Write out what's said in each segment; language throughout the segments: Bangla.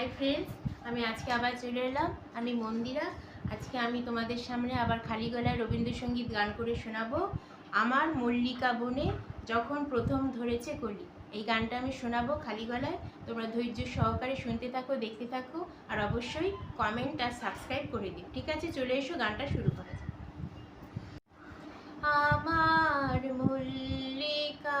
হাই ফ্রেন্ডস আমি আজকে আবার চলে এলাম। আমি মন্দিরা। আজকে আমি তোমাদের সামনে আবার খালি গলায় রবীন্দ্রসঙ্গীত গান করে শোনাবো। আমার মল্লিকা বনে যখন প্রথম ধরেছে কলি। এই গানটা আমি শোনাবো খালি গলায়। তোমরা ধৈর্য সহকারে শুনতে থাকো, দেখতে থাকো। আর অবশ্যই কমেন্ট আর সাবস্ক্রাইব করে দিও। ঠিক আছে? চলে এসো, গানটা শুরু করা যাক। আমার মল্লিকা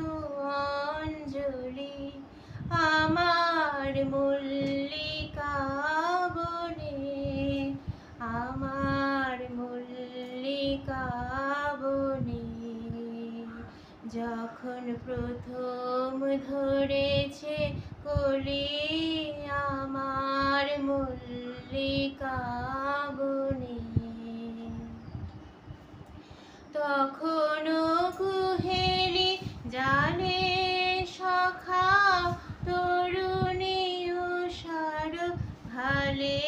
যখন প্রথম ধরেছে কলি আমার মল্লিকা বনে তখনও কুহেলি জানে সখা তরুণী উষার ভালে,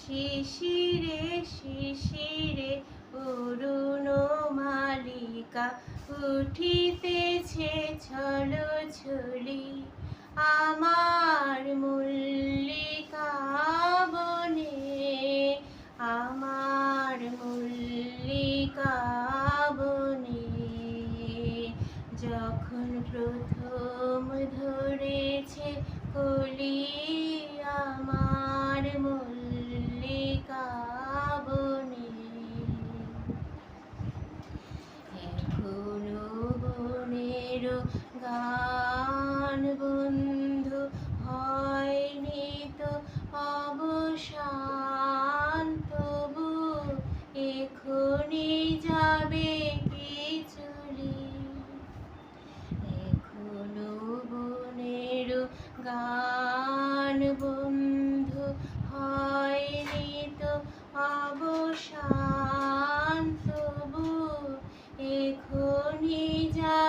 শিশিরে শিশিরে অরুণ মালিকা উঠিতেছে ছল ছলি আমার মল্লিকা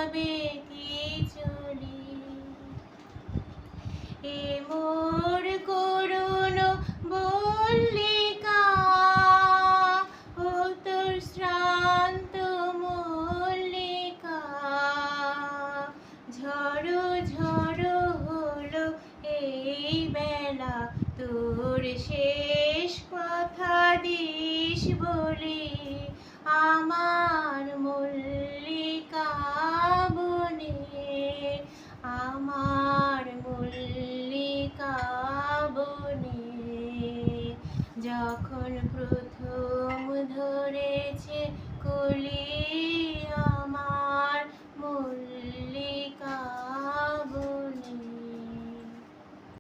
যাবে কি চলি এ মোর করুণ বল্লিকা ও তোর শ্রান্ত মল্লিকা। ঝড়ো ঝড়ো হলো এই বেলা, তোর শেষ কথা দিস বলি আমার মল্লিকা। আমার মল্লিকা বনে যখন প্রথম ধরেছে কলিয়া